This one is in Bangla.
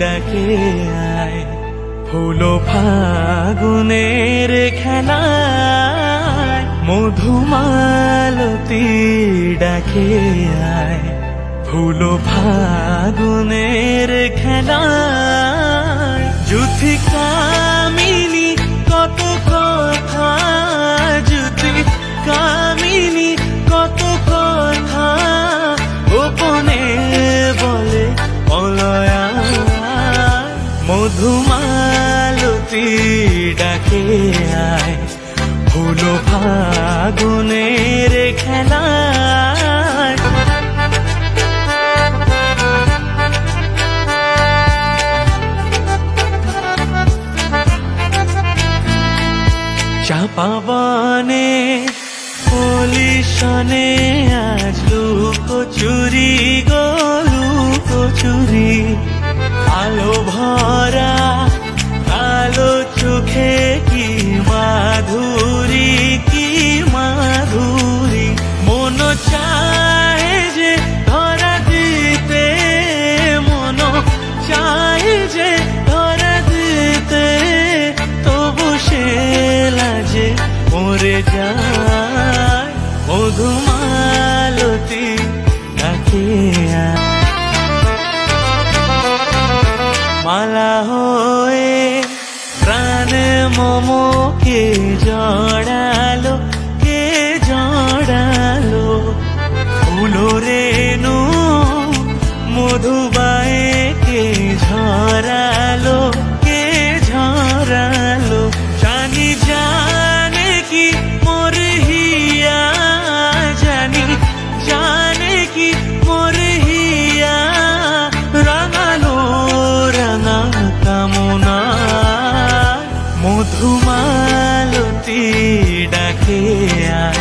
ডাকে আয়। ফুলো ফাগুনের খেলায় মধুমালতি ডাকে আয়। ফুলো ফাগুনের খেলায় যুথি কামিনী কত কথা মধুমালতি ডাকে আয়। ফুলো ফাগুনের খেলায়। চাপাবনে পলিশনে আজ লুকো চুরি গো লুকো চুরি আলো ভরা মালা হয়ে প্রাণ মমকে জড়ালো কে জড়ালো? ফুলো রেণু মধুবায়ে মধুমালতি ডাকে আয়।